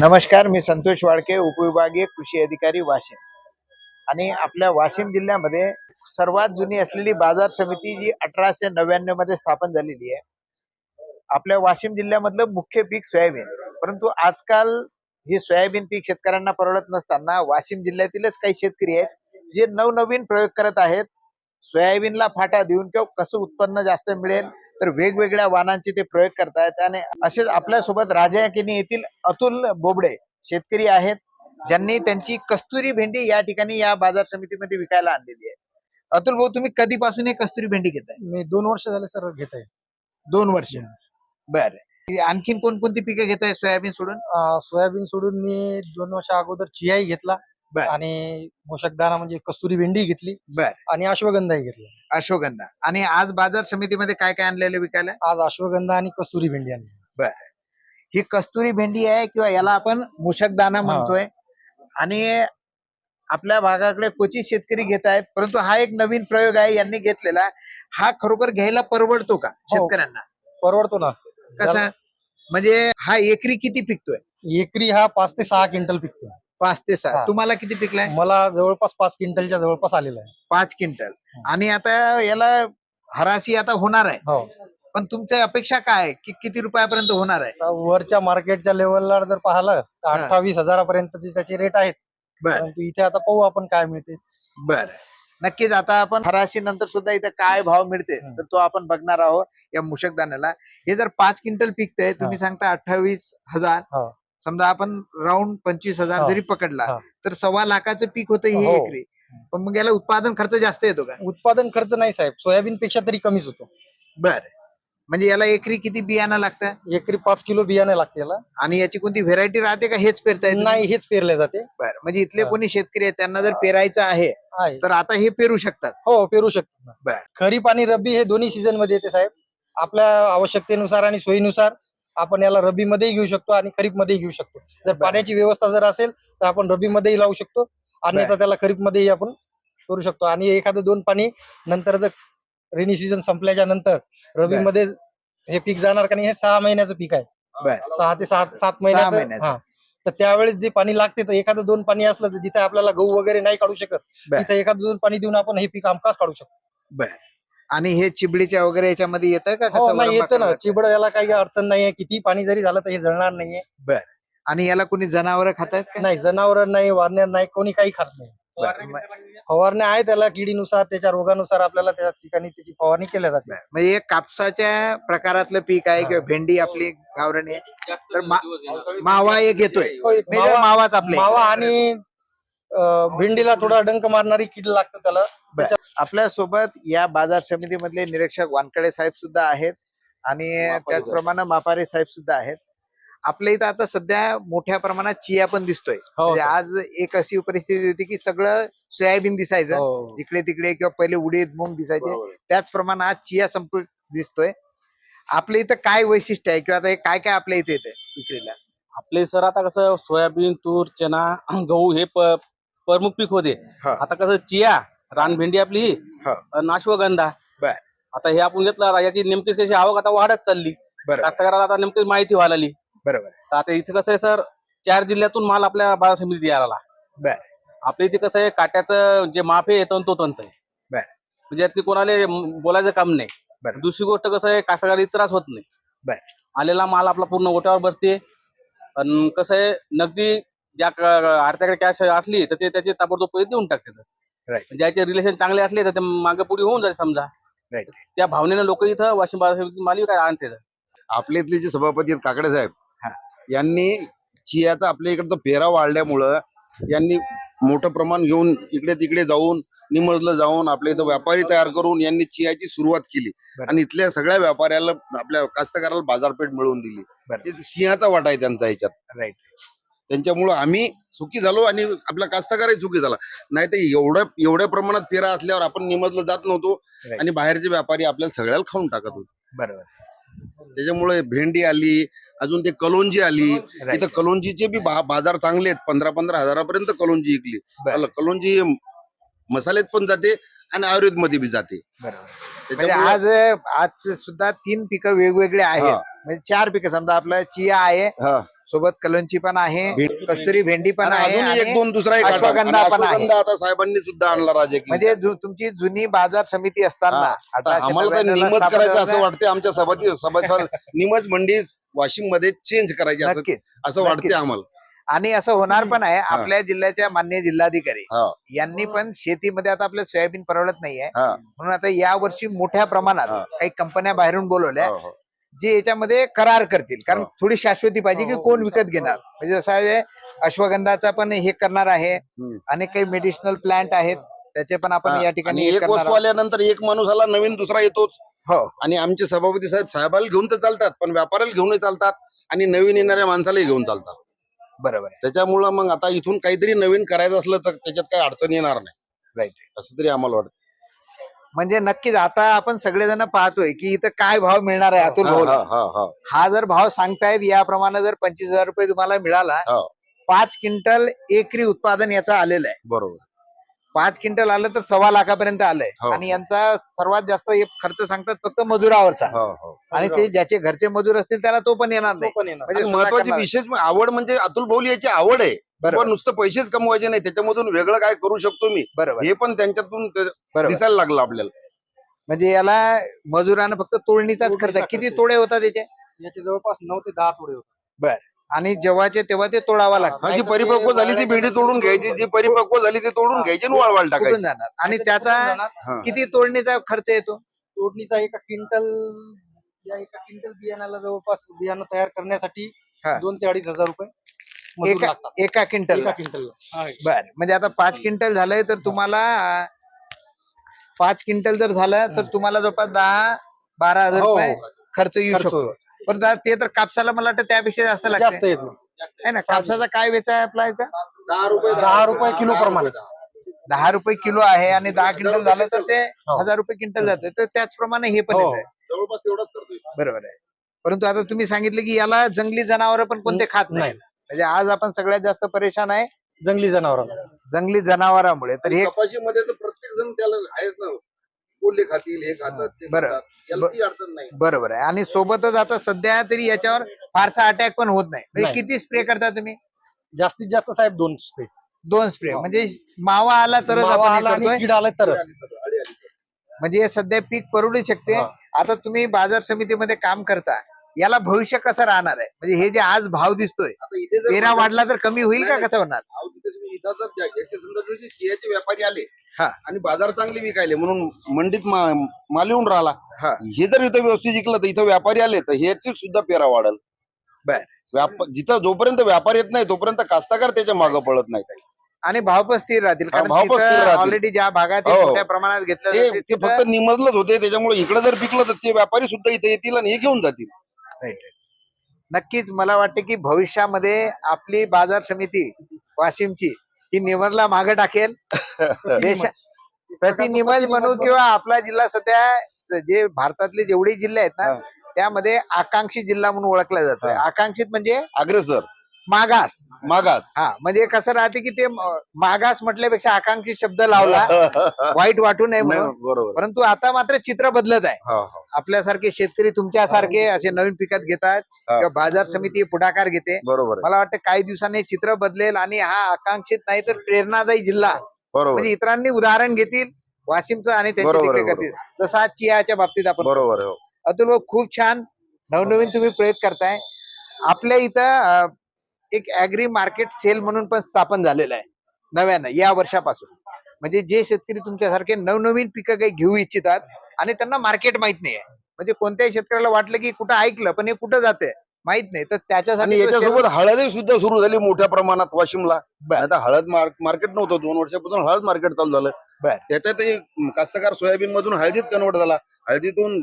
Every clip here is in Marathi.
नमस्कार मी संतोष वाळके उपविभागीय कृषी अधिकारी वाशिम. आणि आपल्या वाशिम जिल्ह्यामध्ये सर्वात जुनी असलेली बाजार समिती जी अठराशे नव्याण्णवमध्ये स्थापन झालेली आहे. आपल्या वाशिम जिल्ह्यामधलं मुख्य पीक सोयाबीन. परंतु आजकाल हे सोयाबीन पीक शेतकऱ्यांना परवडत नसताना वाशिम जिल्ह्यातीलच काही शेतकरी आहेत जे नवनवीन प्रयोग करत आहेत. सोयाबीनला फाटा देऊन किंवा कसं उत्पन्न जास्त मिळेल तर वेगवेगळ्या वाहनांचे ते प्रयोग करतायत आणि असेच आपल्यासोबत राजा किनी येथील अतुल बोबडे शेतकरी आहेत. ज्यांनी त्यांची कस्तुरी भेंडी या ठिकाणी या बाजार समितीमध्ये विकायला आणलेली आहे. अतुल भाऊ तुम्ही कधीपासून हे कस्तुरी भेंडी घेताय? मी दोन वर्ष झाले सर घेत आहे दोन वर्ष. बर. आणखीन कोणकोणती पिकं घेताय सोयाबीन सोडून? सोयाबीन सोडून मी दोन वर्ष अगोदर चियाई घेतला. बर. आणि मोशकदाना म्हणजे कस्तुरी भेंडी घेतली बर. आणि अश्वगंधाही घेतला. अश्वगंधा. आणि आज बाजार समितीमध्ये काय काय आणलेलं विकायला? आज अश्वगंधा आणि कस्तुरी भेंडी आणली. ही कस्तुरी भेंडी आहे किंवा याला आपण मुशकदाना म्हणतोय. आणि आपल्या भागाकडे क्वचित शेतकरी घेत आहेत परंतु हा एक नवीन प्रयोग आहे यांनी घेतलेला. हा खरोखर घ्यायला परवडतो का शेतकऱ्यांना? परवडतो ना. कसा? म्हणजे हा एकरी किती पिकतोय? एकरी हा पाच ते सहा क्विंटल पिकतो पाच ते सहा हा. तुम्हाला किती पिकलाय? मला जवळपास पाच क्विंटलच्या जवळपास आलेला आहे. पाच क्विंटल. आणि आता याला हराशी आता होणार आहे. हो. पण तुमच्या अपेक्षा काय आहे? की किती रुपयापर्यंत होणार आहे? आता वरच्या मार्केटच्या लेवलला जर पाहिलं तर हा. अठ्ठावीस हजारापर्यंत त्याचे रेट आहेत. बर. परंतु इथे आता पाहू आपण काय मिळते. बर. नक्कीच आता आपण हराशी नंतर सुद्धा इथं काय भाव मिळते. तर तो आपण बघणार आहोत या मुशकदाण्याला हे जर पाच क्विंटल पिकतंय तुम्ही सांगता अठ्ठावीस हजार. हा. समजा आपण राऊंड पंचवीस हजार. जरी पकडला हा. तर सव्वा लाखाचं पीक होतं हे हो. एकरी. पण मग याला उत्पादन खर्च जास्त येतो का? उत्पादन खर्च नाही साहेब. सोयाबीन पेक्षा तरी कमीच होतो. बर. म्हणजे याला एकरी किती बियाणं लागतं? एकरी पाच किलो बियाणे लागते याला. आणि याची कोणती व्हेरायटी राहते का हेच पेरता येत? नाही हेच पेरले जाते. बर. म्हणजे इथले हा. कोणी शेतकरी आहेत त्यांना जर पेरायचं आहे आहे. तर आता हे पेरू शकतात. हो पेरू शकतो ना. बर. खरीप आणि रब्बी हे दोन्ही सीझनमध्ये येते साहेब. आपल्या आवश्यकतेनुसार आणि सोयीनुसार आपण याला रब्बी मध्येही घेऊ शकतो आणि खरीप मध्येही घेऊ शकतो जर. पाण्याची व्यवस्था जर असेल तर आपण रब्बी मध्येही लावू शकतो आणि. त्याला खरीप मध्येही आपण करू शकतो आणि एखादं दोन पाणी नंतर जर रेनी सीझन संपल्याच्या नंतर बर. मध्ये हे पीक जाणार का नाही हे सहा महिन्याचं पीक आहे सहा ते सात सात महिन्याचं. हा तर त्यावेळेस जे पाणी लागते तर एखादं दोन पाणी असलं तर जिथे आपल्याला गहू वगैरे नाही काढू शकत. तिथे एखादं दोन पाणी देऊन आपण हे पीक हमखास काढू शकतो आणि हे चिबडीच्या वगैरे याच्यामध्ये येतं का हो कसं नाही येतं ना. करायचं? चिबड याला काही अडचण नाहीये. किती पाणी जरी झालं तर हे जळणार नाहीये. आणि याला कोणी जनावर खातात का? नाही जनावर नाही वारण्यार नाही कोणी काही खात नाही. बर. म- फवारण्या आहे त्याला किडीनुसार त्याच्या रोगानुसार आपल्याला त्या ठिकाणी त्याची फवारणी केल्या जाते. म्हणजे हे कापसाच्या प्रकारातलं पीक आहे. किंवा भेंडी आपली गावरानी आहे. तर मा- मावा एक येतोय. हो, एक मावा मावाच आपले. मावा आणि भेंडीला थोडा डंक मारणारी कीड लागतं त्याला. आपल्यासोबत या बाजार समितीमधले निरीक्षक वानकडे साहेब सुद्धा आहेत आणि त्याचप्रमाणे मापारे साहेब सुद्धा आहेत. आपल्या इथं आता सध्या मोठ्या प्रमाणात चिया पण दिसतोय. हो, म्हणजे आज एक अशी परिस्थिती होती की सगळं सोयाबीन दिसायचं. हो. इकडे तिकडे किंवा पहिले उडीद मूग दिसायचे. त्याचप्रमाणे आज चिया संपूर्ण दिसतोय. आपल्या इथं काय वैशिष्ट्य आहे? किंवा आता हे काय काय आपल्या इथे येते विक्रीला आपले सर आता कसं सोयाबीन तूर चना गहू हे प- प्रमुख पीक होते हा. आता कसं चिया रानभेंडी आपली ही हा. आणि अश्वगंधा बर. आता हे आपण घेतलं आता याची नेमकीच कशी आवक आता वाढत चालली बरोबर कास्तकाराला आता नेमकी माहिती व्हायला लागली बरोबर तर आता इथे कसं आहे सर चार जिल्ह्यातून माल आपल्या बाजार समितीत यायला लागला. बर. आपल्या इथे कसं आहे काट्याचं जे माफ आहे तंतोतंत आहे बर. म्हणजे यातली कोणाला बोलायचं काम नाही. दुसरी गोष्ट कसं आहे कास्तकाराला त्रास होत नाही बर. आलेला माल आपला पूर्ण ओट्यावर बसते आणि कसं आहे नगदी ज्या आरत्याकडे कॅश असली तर ते त्याचे ताबडतोब पैसे देऊन टाकतात. Right. ज्याचे रिलेशन चांगले असले तर ते मागे पुढे होऊन जाते समजा. त्या भावनेनं लोक इथं वाशिम बाजार समितीत माल काय आणते आपल्या इथले जे सभापती आहेत काकडे साहेब हा. यांनी चियाचा आपल्या इकडचा पेरा वाढल्यामुळं यांनी मोठं प्रमाण घेऊन इकडे तिकडे जाऊन निमजलं जाऊन आपल्या इथं व्यापारी तयार करून यांनी चियाची सुरुवात केली. आणि इथल्या सगळ्या व्यापाऱ्याला आपल्या कास्तकाराला बाजारपेठ मिळवून दिली. सिंहाचा वाटा आहे त्यांचा याच्यात राईट त्यांच्यामुळं आम्ही सुखी झालो आणि आपला कास्तकारही सुखी झाला. नाही तर एवढ्या एवढ्या प्रमाणात पेरा असल्यावर आपण निमजलं जात नव्हतो. आणि बाहेरचे व्यापारी आपल्याला सगळ्याला खाऊन टाकत होते. बरोबर. त्याच्यामुळे भेंडी आली अजून ते कलोंजी आली. इथं कलोंजीचे बी बाजार चांगले आहेत. पंधरा पंधरा हजारापर्यंत कलोंजी विकली. कलोंजी मसाल्यात पण जाते आणि आयुर्वेदमध्ये बी जाते. बरोबर. म्हणजे आज आज सुद्धा तीन पिकं वेगवेगळे आहेत. म्हणजे चार पिकं समजा आपलं चिया आहे हा. सोबत कलोंची पण आहे. कस्तुरी भेंडी पण आहे एक दोन दुसरा. अश्वगंधा पण आहे. आता साहेबांनी सुद्धा आणला राजे म्हणजे तुमची जुनी बाजार समिती असताना आम्हाला स्थापन करायचं असं. वाटते आमच्या सभाती सभा निमत मंडी वाशिममध्ये चेंज करायची असं नक्कीच असं वाटते. आम्हाला आणि असं होणार पण आहे आपल्या जिल्ह्याच्या मान्य जिल्हाधिकारी यांनी पण शेतीमध्ये आता आपलं सोयाबीन परवडत नाहीये म्हणून आता या वर्षी मोठ्या प्रमाणात. काही कंपन्या बाहेरून बोलवल्या हो, हो. जे याच्यामध्ये करार करतील. कारण हो. थोडी शाश्वती पाहिजे की कोण विकत घेणार. म्हणजे जसं आहे अश्वगंधाचा पण हे करणार आहे. अनेक काही मेडिसिनल प्लांट आहेत. त्याचे पण आपण हा. या ठिकाणी आणि हे एक करणार वस्तू आहोत. आल्यानंतर एक माणूस आला नवीन दुसरा येतोच. हो. आणि आमचे सभापती साहेब साहेबाला घेऊन तर चालतात पण व्यापाऱ्याला घेऊनही चालतात आणि नवीन येणाऱ्या माणसालाही घेऊन चालतात. बरोबर आहे. त्याच्यामुळं मग आता इथून काहीतरी नवीन करायचं असलं तर त्याच्यात काही अडचण येणार नाही. राईट असं तरी आम्हाला वाटतं. म्हणजे नक्कीच आता आपण सगळेजण पाहतोय की इथं काय भाव मिळणार आहे अतुल हा, हा, हा, हा. हा जर भाव सांगतायत याप्रमाणे जर पंचवीस हजार रुपये तुम्हाला मिळाला हो. पाच क्विंटल एकरी उत्पादन याचं आलेलं आहे बरोबर पाच क्विंटल आलं तर सव्वा लाखापर्यंत आलंय. हो. आणि यांचा सर्वात जास्त हे खर्च सांगतात फक्त मजुरावरचा. हो, हो. आणि ते ज्याचे घरचे मजूर असतील त्याला तो पण येणार नाही. पण येणार. म्हणजे आणि महत्वाची करणार. विशेष आवड म्हणजे अतुल भाऊ याची आवड आहे. बरोबर. पण नुसतं पैसेच कमवायचे नाही. त्याच्यामधून वेगळं काय करू शकतो मी? बरोबर. हे पण त्यांच्यातून ते बरोबर. दिसायला लागलं आपल्याला. म्हणजे याला मजुरानं फक्त तोडणीचाच खर्च तोडणीचा किती खर्च. तोडे होतात त्याचे याचे जवळपास नऊ ते दहा तोडे होते आणि जेव्हाचे तेव्हा ते तोडावा लागतं हा, जी परिपक्व झाली ती भेंडी तोडून घ्यायची जी परिपक्व झाली ती तोडून. घ्यायची आणि वाळवायला कुठून टाकायची जाणार आणि त्याचा? हा. किती तोडणीचा खर्च येतो तोडणीचा एका क्विंटल या एका क्विंटल बियाणाला जवळपास बियाणं तयार करण्यासाठी हा. दोन ते अडीच हजार रुपये मजूर एका लागतात. एका क्विंटल एका क्विंटलला बर म्हणजे आता पाच क्विंटल झालंय तर तुम्हाला अं, पाच क्विंटल जर झालं तर तुम्हाला जवळपास दहा बारा हजार हो, रुपये. खर्च येऊ खर्च शकतो पण ते तर कापसाला मला वाटतं त्यापेक्षा जास्त जास्त लागते येत नाही. आहे ना कापसाचा काय वेचा आहे आपला इथं? दहा रुपये दहा रुपये किलो प्रमाणे दहा रुपये. किलो आहे आणि दहा क्विंटल झालं तर ते हो. हजार रुपये क्विंटल जाते. तर त्याचप्रमाणे हे पण हो. येत आहे जवळपास तेवढंच करतोय. बरोबर आहे. परंतु आता तुम्ही सांगितलं की याला जंगली जनावर पण कोणते खात नाही. नाही. म्हणजे आज आपण सगळ्यात जास्त परेशान आहे जंगली जनावर जंगली जनावरांमुळे. तर हे कपाशीमध्ये तर प्रत्येक जण त्याला आहेच ना. कोल्हे खातील हे खातात ते बरं. खातात. याला ती अडचण नाही बरोबर आहे आणि सोबतच आता सध्या तरी याच्यावर फारसा अटॅक पण होत नाही म्हणजे नाही. किती स्प्रे करता तुम्ही जास्तीत जास्त साहेब दोन स्प्रे दोन स्प्रे म्हणजे मावा आला तरच मावा आपण हे आला आणि करतोय. कीड आला तरच अडी आली तर. म्हणजे हे सध्या पीक परवडू शकते हा. आता तुम्ही बाजार समितीमध्ये काम करता याला भविष्य कसं राहणार आहे म्हणजे हे जे आज भाव दिसतोय पेरा वाढला तर कमी होईल का कसं होणार समजा व्यापारी आले हा. आणि बाजार चांगले विकायले म्हणून मंडीत माल येऊन राहिला हा. हे जर इथं व्यवस्थित विकलं तर इथं व्यापारी आले तर ह्याची सुद्धा पेरा वाढल जिथं जोपर्यंत व्यापार येत नाही तोपर्यंत कास्तकार त्याच्यामागे पळत नाही काही आणि भाव पण स्थिर राहतील. ऑलरेडी ज्या भागात हे. मोठ्या प्रमाणात घेतलं ते फक्त निमजलंच होते त्याच्यामुळे इकडे जर पिकलं तर ते व्यापारी सुद्धा इथे येतील आणि हे घेऊन जातील तिथं- नक्कीच मला वाटतं की भविष्यामध्ये आपली बाजार समिती वाशिमची ही निवडला मागे टाकेल देश प्रति निमज म्हणू किंवा आपला जिल्हा सध्या जे भारतातले जेवढे जिल्हे आहेत ना. त्यामध्ये आकांक्षी जिल्हा म्हणून ओळखला जातोय. आकांक्षित म्हणजे अग्रेसर मागास. मागास. हा म्हणजे कसं राहते की ते मागास म्हटल्यापेक्षा आकांक्षी शब्द लावला वाईट वाटू नये नाही, म्हणून. बरोबर. परंतु आता मात्र चित्र बदलत आहे. हो, हो. आपल्यासारखे शेतकरी तुमच्यासारखे असे नवीन पिकात घेतात. किंवा बाजार समिती पुढाकार घेते. बरोबर. मला वाटतं काही दिवसांनी चित्र बदलेल आणि हा आकांक्षित नाही तर प्रेरणादायी जिल्हा. बरोबर. म्हणजे इतरांनी उदाहरण घेतील वाशिमचं आणि त्यांचे बरोबर तिकडे आहे, करतील. जसं आज चियाच्या बाबतीत आपण बरोबर हो. अतुल खूप छान नवनवीन तुम्ही प्रयोग करताय. आपल्या इथं एक ऍग्री मार्केट सेल म्हणून पण स्थापन झालेलं आहे. नव्यानं या वर्षापासून. म्हणजे जे शेतकरी तुमच्यासारखे नवनवीन पिकं काही घेऊ इच्छितात आणि त्यांना मार्केट माहीत नाही आहे म्हणजे कोणत्याही शेतकऱ्याला वाटलं की कुठं ऐकलं पण हे कुठं जाते माहीत नाही. तर त्याच्यासाठी याच्यासोबत हळदही सुद्धा सुरू झाली मोठ्या प्रमाणात वाशिमला. आता हळद मार्केट नव्हतं दोन वर्षापासून हळद मार्केट चालू झालं. बर. त्याच्यातही कास्तकार सोयाबीन मधून हळदीत कन्वर्ट झाला हळदीतून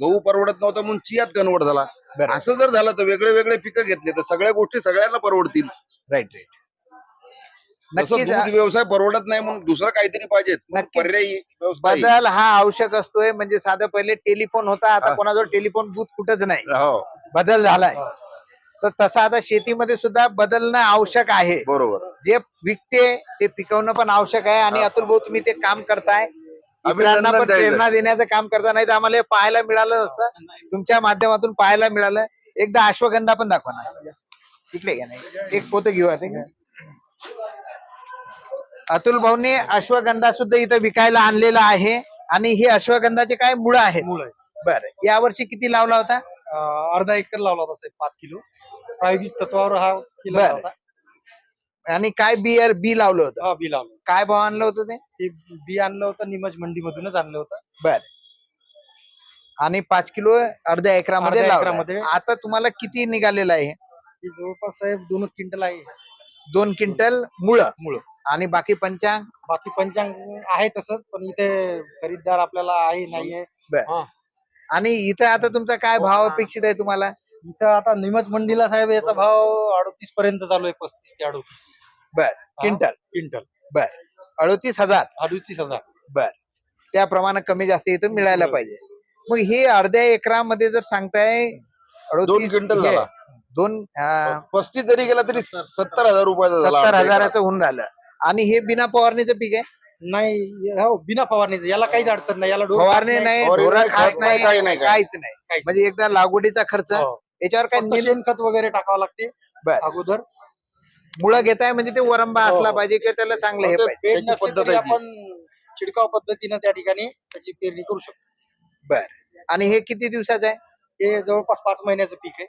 गहू परवडत नव्हता म्हणून चियात कन्वर्ट झाला बरं. असं जर झालं तर वेगळे वेगळे पिकं घेतले तर सगळ्या गोष्टी सगळ्यांना परवडतील राईट राईट तसं नक्कीच दूध व्यवसाय परवडत नाही म्हणून दुसरं काहीतरी पाहिजे नक्कीच. पर्यायी. बदल हा आवश्यक असतोय म्हणजे साधं पहिले टेलिफोन होता आता हा. कोणाजवळ टेलिफोन बूथ कुठंच नाही हो बदल झालाय तर तसा आता शेतीमध्ये सुद्धा बदलणं आवश्यक आहे. बरोबर. जे विकते ते पिकवणं पण आवश्यक आहे आणि. अतुल भाऊ तुम्ही ते काम करताय. इतरांना अभिनंदन पण. प्रेरणा देण्याचं काम करता नाही तर आम्हाला हे पाहायला मिळालं नसतं. तुमच्या माध्यमातून पाहायला मिळालं. एकदा अश्वगंधा पण दाखवा ना. तिकडे घ्या नाही? एक पोतं घेऊ आता. अतुल भाऊने अश्वगंधा सुद्धा इथं विकायला आणलेला आहे आणि हे अश्वगंधाचे काय मुळं आहेत. बर. यावर्षी किती लावला होता? अर्धा एकर लावला होता साहेब पाच किलो. प्रायोगिक तत्वावर हा किलो बरं. होता. आणि काय बियर बी लावलं होतं? हा बी लावलं. काय भाव आणलं होतं ते? ते बी आणलं होतं निमज मंडी मधूनच आणलं होतं. बर. आणि पाच किलो अर्ध्या एकरामध्ये अर्ध्या लावलं. एकरामध्ये. आता तुम्हाला किती निघालेलं आहे? ते जवळपास साहेब दोन क्विंटल आहे. दोन क्विंटल मुळ. मुळं. आणि बाकी पंचांग? बाकी पंचांग आहे तसंच पण इथे खरीददार आपल्याला आहे नाही आहे. आणि इथं आता तुमचा काय हो भाव. अपेक्षित आहे तुम्हाला? इथं आता निमज मंडीला साहेब याचा भाव अडतीस पर्यंत चालू आहे पस्तीस ते अडतीस. बर. क्विंटल? क्विंटल. अडतीस हजार? अडतीस हजार. बर. त्याप्रमाणे कमी जास्त इथं मिळायला बरं. पाहिजे. मग हे अर्ध्या एकरामध्ये जर सांगताय दोन 38 क्विंटल हे, झाला. दोन अं, पस्तीस जरी गेला तरी सत्तर हजार रुपयाचा झाला सत्तर हजाराचं होऊन राहिलं. आणि हे बिना फवारणीचं पीक आहे? नाही हो बिना फवारणीचं. याला काहीच अडचण नाही. याला डोस फवारणी खात नाही फवारणी ढोरं नाही, खात खत नाही काही काही काहीच नाही. काहीच म्हणजे एकदा लागवडीचा खर्च हो. याच्यावर काय फक्त निल- शेणखत वगैरे टाकावं लागते. बर. अगोदर. मुळं घेताय म्हणजे ते वरंबा हो, असला हो. पाहिजे किंवा त्याला चांगलं हे पाहिजे. पेरणी त्याची नसली पद्धत तरी आहे ती. आपण छिडकाव पद्धतीनं त्या ठिकाणी त्याची पेरणी करू शकतो. आणि हे किती दिवसाचं आहे? हे जवळपास पाच महिन्याचं पीक आहे.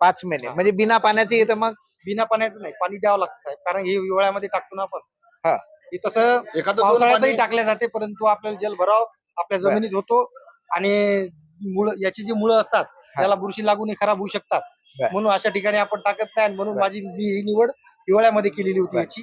पाच महिने. म्हणजे बिना पाण्याचं येतं मग? बिना पाण्याचं नाही. पाणी द्यावं लागतं साहेब. कारण हे हिवाळ्यामध्ये टाकतो ना आपण. हा. हे तसं एखादं दोन पावसाळ्यातही पाणी- टाकल्या जाते परंतु आपल्याला जल भराव आपल्या बर. जमिनीत होतो आणि मुळ याची जी मुळं असतात. त्याला बुरशी लागून हे खराब होऊ शकतात बर. म्हणून अशा ठिकाणी आपण टाकत नाही आणि म्हणून बर. माझी मी ही निवड हिवाळ्यामध्ये केलेली होती बर. याची